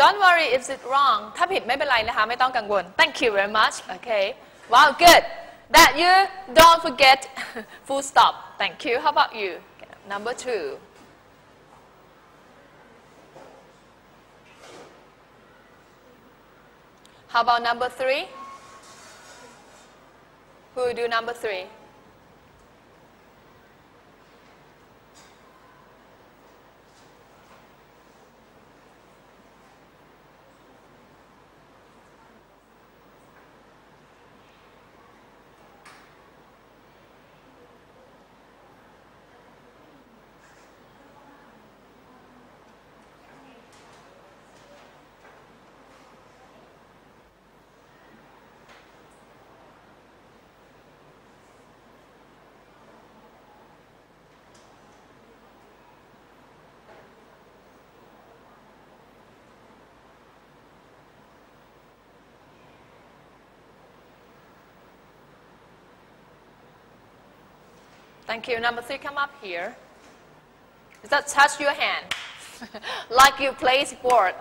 Don't worry if it's wrong ถ้าผิดไม่เป็นไรนะคะ ไม่ต้องกังวล Thank you very much Okay Wow good That you don't forget full stop Thank you How about you Number two How about number three Who will do number three Thank you. Number three, come up here. Just touch your hand. like you play sport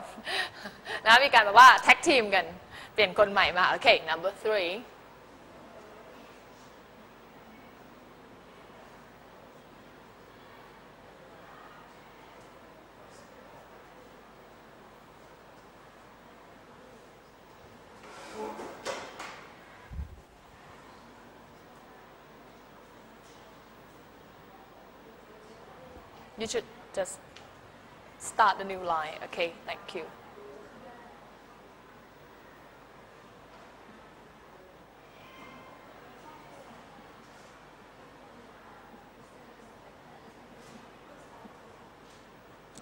นะมีการแบบว่าแท็กทีมกัน เปลี่ยนคนใหม่มา โอเค number three You should just start the new line. Okay, thank you.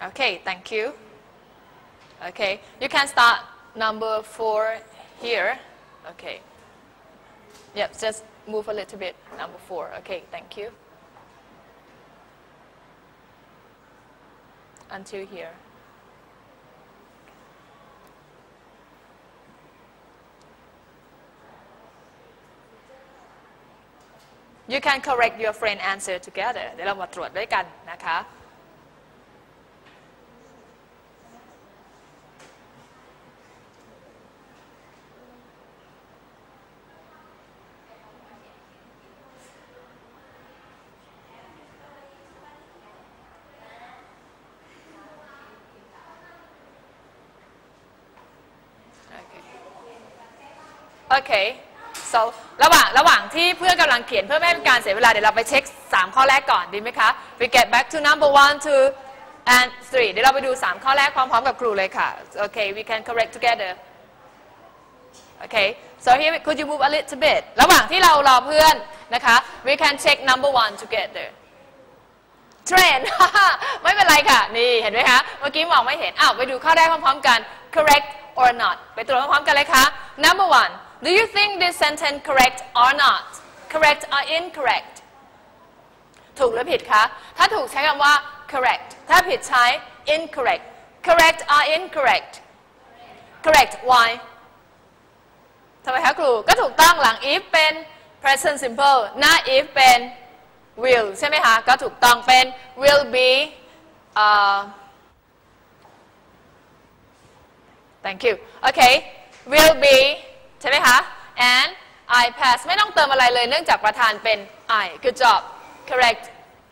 Okay, thank you. Okay, you can start number four here. Okay. Yep, just move a little bit. Number four. Okay, thank you. Until here. You can correct your friend answer together เดี๋ยวเรามาตรวจด้วยกันนะคะ โอเค so ระหว่างระหว่างที่เพื่อนกำลังเขียนเพื่อไม่ให้เป็นการเสียเวลา เดี๋ยวเราไปเช็ค 3 ข้อแรกก่อนดีไหมคะ we get back to number one two and three เดี๋ยวเราไปดู 3 ข้อแรกพร้อมๆกับครูเลยค่ะโอเค we can correct together โอเค so here could you move a little bit ระหว่างที่เรารอเพื่อนนะคะ we can check number one together train ไม่เป็นไรค่ะ นี่เห็นไหมคะ เมื่อกี้มองไม่เห็น อ้าว ไปดูข้อแรกพร้อมๆกัน correct or not ไปตรวจพร้อมๆกันเลยค่ะ number one do you think this sentence correct or not correct or incorrect ถูกหรือผิดคะ ถ้าถูกใช้คำว่า correct ถ้าผิดใช้ incorrect correct or incorrect correct why ทำไมคะครู ก็ถูกต้องหลัง if เป็น present simple หน้า if เป็น will ใช่ไหมคะ ก็ถูกต้องเป็น will be uh, thank you okay will be ใช่ไหมคะ and I pass ไม่ต้องเติมอะไรเลยเนื่องจากประธานเป็น I good job correct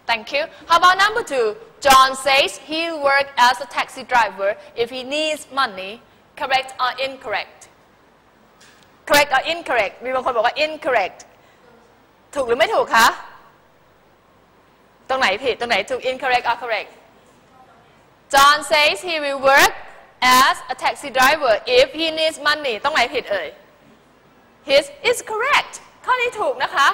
thank you how about number two John says he'll work as a taxi driver if he needs money correct or incorrect correct or incorrect มีบางคนบอกว่า incorrect ถูกหรือไม่ถูกคะ ตรงไหนผิด ตรงไหนถูก incorrect or correct John says he will work as a taxi driver if he needs money ตรงไหนผิดเอ่ย his is correct ข้อนี้ถูกนะคะ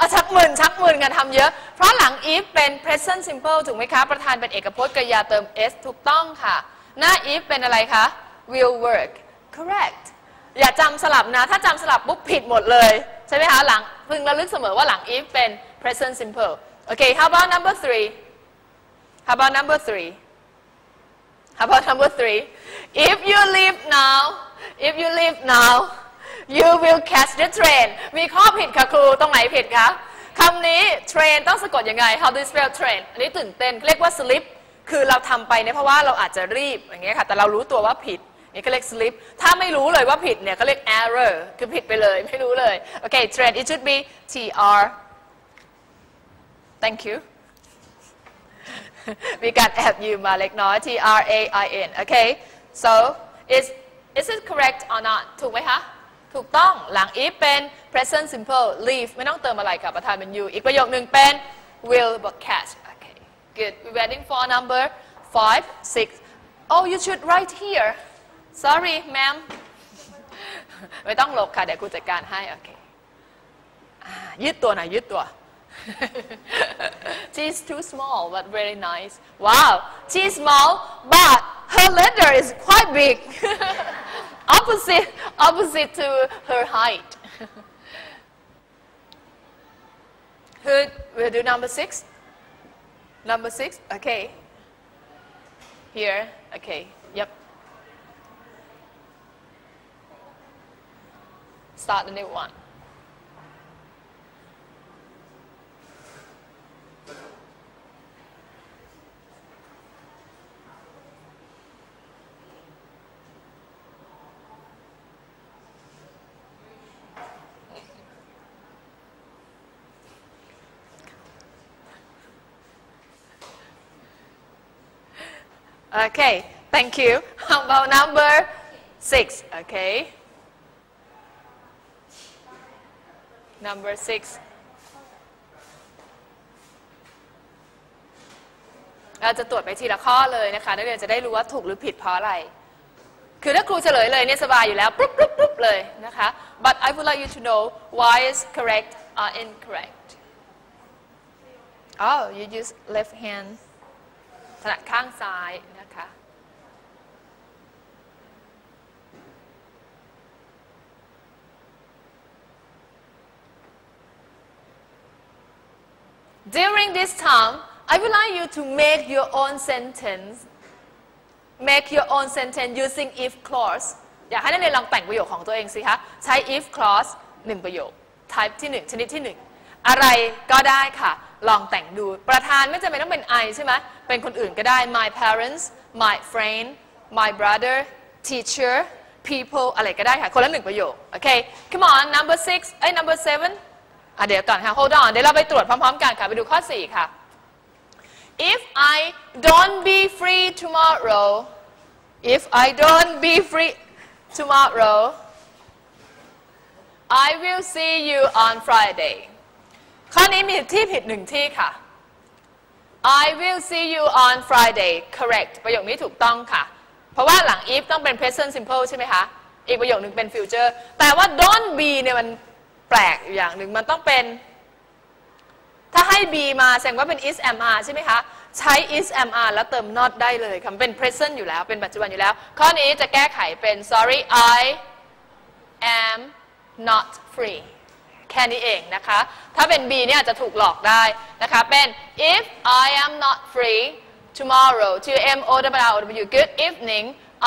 อาชักมืนชักมืนกันทำเยอะ เพราะหลัง if เป็น present simple ถูกไหมคะ ประธานเป็นเอกพจน์กริยาเติม s ถูกต้องค่ะ หน้า if เป็นอะไรคะ will work correct อย่าจำสลับนะ ถ้าจำสลับปุ๊บผิดหมดเลย ใช่ไหมคะ หลังพึงระลึกเสมอว่าหลัง if เป็น present simple โอเค how about number three how about number three how about number three if you leave now if you leave now you will catch the train มีข้อผิดค่ะครู ตรงไหนผิดคะคำนี้ train ต้องสะกดยังไง how do you spell train อันนี้ตื่นเต้น เรียกว่า slip คือเราทำไปเนี่ยเพราะว่าเราอาจจะรีบอย่างเงี้ยค่ะ แต่เรารู้ตัวว่าผิดนี่ก็เรียก slip ถ้าไม่รู้เลยว่าผิดเนี่ยก็เรียก error คือผิดไปเลยไม่รู้เลย โอเค trend it should be tr thank you มีการแอบยืมมาเล็กน้อย T R A I N okay so is is it correct or not ถูกไหมคะ ถูกต้องหลัง if เป็น present simple leave ไม่ต้องเติมอะไรค่ะ ประธานเป็น you อีกประโยคหนึ่งเป็น will บอก catch okay good we're waiting for number five six oh you should write here sorry ma'am ไม่ต้องลบค่ะ เดี๋ยวครูจัดการให้ โอเคยืดตัวหน่อยยืดตัว She's too small but very nice. Wow, she's small but her letter is quite big. opposite, opposite to her height. Who will do number six? Number six? Okay. Here. Okay. Yep. Start the new one. Okay, thank you. How about number six? Okay. Number six. เราจะตรวจไปทีละข้อเลยนะคะนักเรียนจะได้รู้ว่าถูกหรือผิดเพราะอะไร คือถ้าครูเฉลยเลยเนี่ยสบายอยู่แล้วปุ๊บปุ๊บปุ๊บเลยนะคะ but I would like you to know why is correct or incorrect oh you use left hand นัดข้างซ้ายนะคะ During this time, I would like you to make your own sentence. Make your own sentence using if clause. อยากให้นักเรียนลองแต่งประโยคของตัวเองสิคะ ใช้ if clause หนึ่งประโยค type ที่1ชนิดที่1อะไรก็ได้ค่ะ ลองแต่งดู ประธานไม่จำเป็นต้องเป็น I ใช่ไหมเป็นคนอื่นก็ได้ my parents my friend my brother teacher people อะไรก็ได้ค่ะ คนละหนึ่งประโยค โอเค come on number six เอ้ย number seven อะเดี๋ยวก่อนค่ะ hold on เดี๋ยวเราไปตรวจพร้อมๆกันค่ะ ไปดูข้อ 4 ค่ะ if I don't be free tomorrow if I don't be free tomorrow I will see you on Friday ข้อนี้มีที่ผิดหนึ่งที่ค่ะ I will see you on Friday correct ประโยคนี้ถูกต้องค่ะ เพราะว่าหลัง if ต้องเป็น present simple ใช่ไหมคะ อีกประโยคหนึ่งเป็น future แต่ว่า don't be เนี่ยมันแปลกอยู่อย่างหนึ่งมันต้องเป็น ถ้าให้ be มาแสดงว่าเป็น is am are ใช่ไหมคะ ใช้ is am are แล้วเติม not ได้เลยค่ะเป็น present อยู่แล้วเป็นปัจจุบันอยู่แล้ว ข้อนี้จะแก้ไขเป็น sorry I am not free แค่นี้เองนะคะ ถ้าเป็น B เนี่ยอาจจะถูกหลอกได้นะคะ เป็น if I am not free tomorrow to m o w w good evening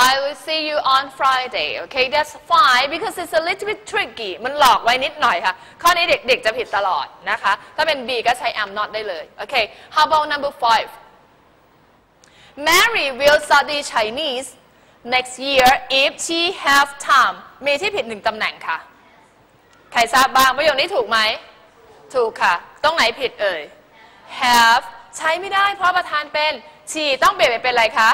I will see you on Friday okay that's fine because it's a little bit tricky มันหลอกไว้นิดหน่อยค่ะ ข้อนี้เด็กๆจะผิดตลอดนะคะ ถ้าเป็น B ก็ใช้ am not ได้เลยโอเค how about number five Mary will study Chinese next year if she have time มีที่ผิดหนึ่งตำแหน่งค่ะ ใครทราบบ้างประโยคนี้ถูกไหม ถูกค่ะต้องไหนผิดเอ่ย have ใช้ไม่ได้เพราะประธานเป็น she ต้องเปลี่ยนไปเป็นอะไรคะ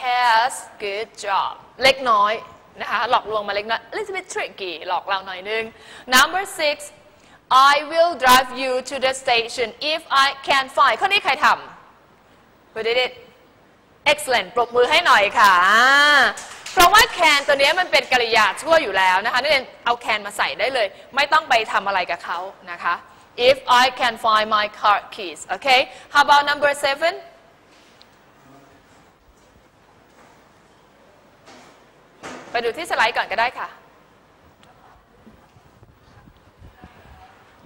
has good job เล็กน้อยนะคะหลอกลวงมาเล็กน้อย little bit tricky หลอกเราหน่อยนึง number six I will drive you to the station if I can find ข้อนี้ใครทำ Who did it excellent ปรบมือให้หน่อยค่ะ เพราะว่า can ตัวนี้มันเป็นกริยาชั่วอยู่แล้วนะคะนักเรียนเอา can มาใส่ได้เลย ไม่ต้องไปทำอะไรกับเขานะคะ if I can find my car keys okay how about number seven ไปดูที่สไลด์ก่อนก็ได้ค่ะ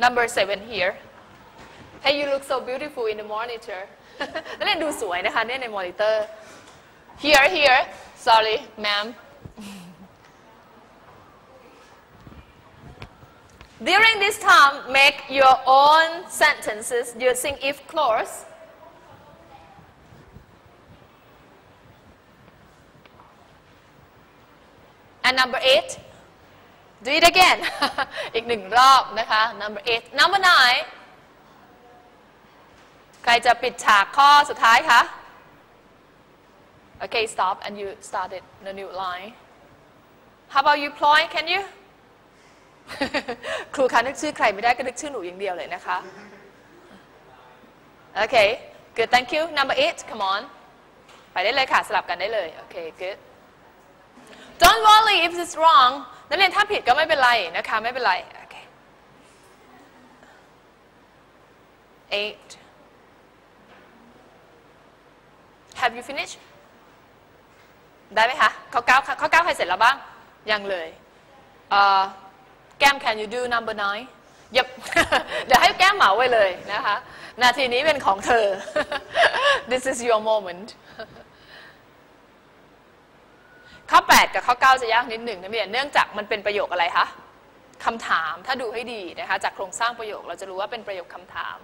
number seven here hey you look so beautiful in the monitor นักเรียนดูสวยนะคะเนี่ยในมอนิเตอร์ here here Sorry, ma'am. During this time, make your own sentences using if clause. And number eight, do it again. อีกหนึ่งรอบนะคะ number eight number nine ใครจะปิดฉากข้อสุดท้ายคะ Okay, stop and you started the new line. How about you, Ploy? Can you? ครูคะนึกชื่อใครไม่ได้ก็นึกชื่อหนูอย่างเดียวเลยนะคะ Okay, good. Thank you. Number eight, come on. ไปได้เลยค่ะ สลับกันได้เลย Okay, good. Don't worry if it's wrong นักเรียนถ้าผิดก็ไม่เป็นไรนะคะ ไม่เป็นไร Okay. Eight. Have you finished? ได้ไหมคะข้อเก้าข้อเก้าใครเสร็จแล้วบ้าง ยังเลยเอ่อแก้ม can you do number nine ยับเดี๋ยวให้แก้มเหมาไว้เลยนะคะ นาทีนี้เป็นของเธอ this is your moment ข้อ 8 กับข้อ 9 จะยากนิดหนึ่งนะเรียเนื่องจากมันเป็นประโยคอะไรคะคำถามถ้าดูให้ดีนะคะ จากโครงสร้างประโยคเราจะรู้ว่าเป็นประโยคคำถาม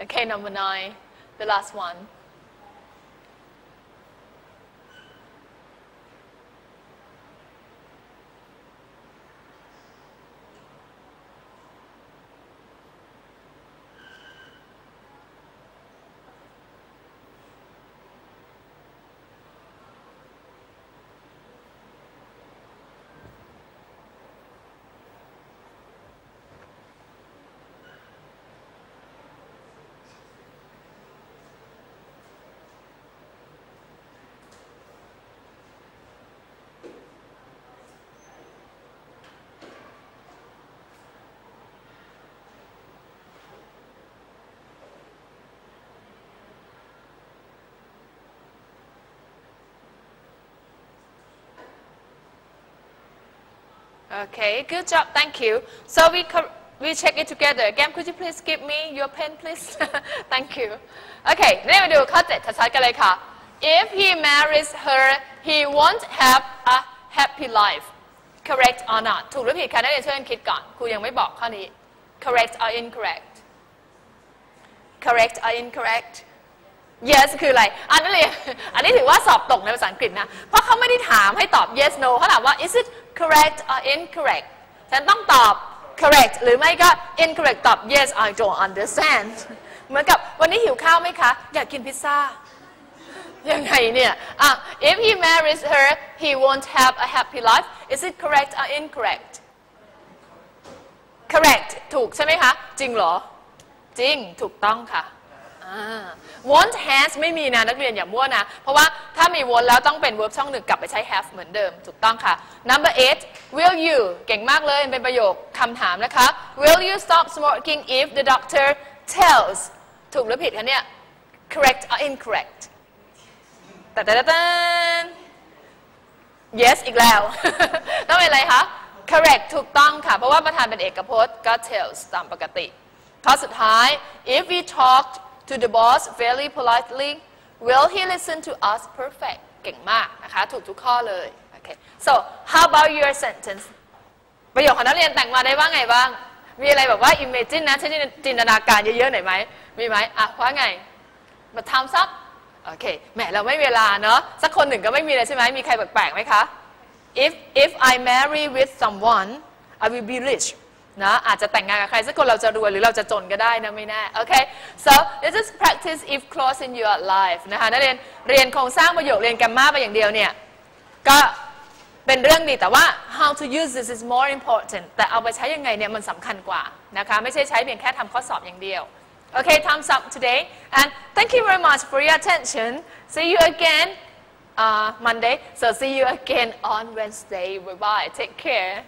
Okay, number nine, the last one. Okay, good job, thank you. So we co- we check it together. Again, could you please give me your pen, please? thank you. Okay, นี่มาดูข้อ7ชัดๆกันเลยค่ะ If he marries her, he won't have a happy life. Correct or not? ถูกหรือผิดคะนักเรียนช่วยกันคิดก่อน ครูยังไม่บอกข้อนี้ Correct or incorrect? Correct or incorrect? yes คืออะไร อันนั้นเลยอันนี้ถือว่าสอบตกในภาษาอังกฤษนะ เพราะเขาไม่ได้ถามให้ตอบ yes no เขาถามว่า is it correct or incorrect ฉันต้องตอบ correct หรือไม่ก็ incorrect ตอบ yes I don't understand เหมือนกับวันนี้หิวข้าวไหมคะ อยากกินพิซซ่า ยังไงเนี่ยอะ if he marries her he won't have a happy life is it correct or incorrect correct ถูกใช่ไหมคะ จริงเหรอ จริง ถูกต้องค่ะ want has ไม่มีนะนักเรียนอย่ามั่วนะ เพราะว่าถ้ามี want แล้วต้องเป็น verb ช่องหนึ่งกลับไปใช้ have เหมือนเดิม ถูกต้องค่ะ number eight will you เก่งมากเลยเป็นประโยคคำถามนะคะ will you stop smoking if the doctor tells ถูกหรือผิดคะเนี่ย correct or incorrect แต่แต่แต่ yes อีกแล้ว ต้องเป็นอะไรคะ correct ถูกต้องค่ะ เพราะว่าประธานเป็นเอกพจน์ก็ tells ตามปกติ ข้อสุดท้าย if we talked to the boss very politely will he listen to us perfect เก่งมากนะคะ ถูกทุกข้อเลยโอเค so how about your sentence ประโยคของนักเรียนแต่งมาได้ว่าไงบ้าง มีอะไรแบบว่า imagine นะใช้จินตนาการเยอะๆหน่อยไหม มีไหมอะว่าไง มาทำซับโอเค แหม เราไม่เวลาเนาะ สักคนหนึ่งก็ไม่มีเลยใช่ไหม มีใครแปลกๆไหมคะ if if I marry with someone I will be rich นะอาจจะแต่งงานกับใครสักคนเราจะรวยหรือเราจะจนก็ได้นะไม่แน่โอเค so this is practice if clause in your life นะคะนักเรียนเรียนโครงสร้างประโยคเรียนแกรมมาไปอย่างเดียวเนี่ยก็เป็นเรื่องดีแต่ว่า how to use this is more important แต่เอาไปใช้ยังไงเนี่ยมันสำคัญกว่านะคะไม่ใช่ใช้เพียงแค่ทำข้อสอบอย่างเดียว Okay, thumbs up today. And thank you very much for your attention. See you again uh, Monday. So see you again on Wednesday. Bye bye. Take care.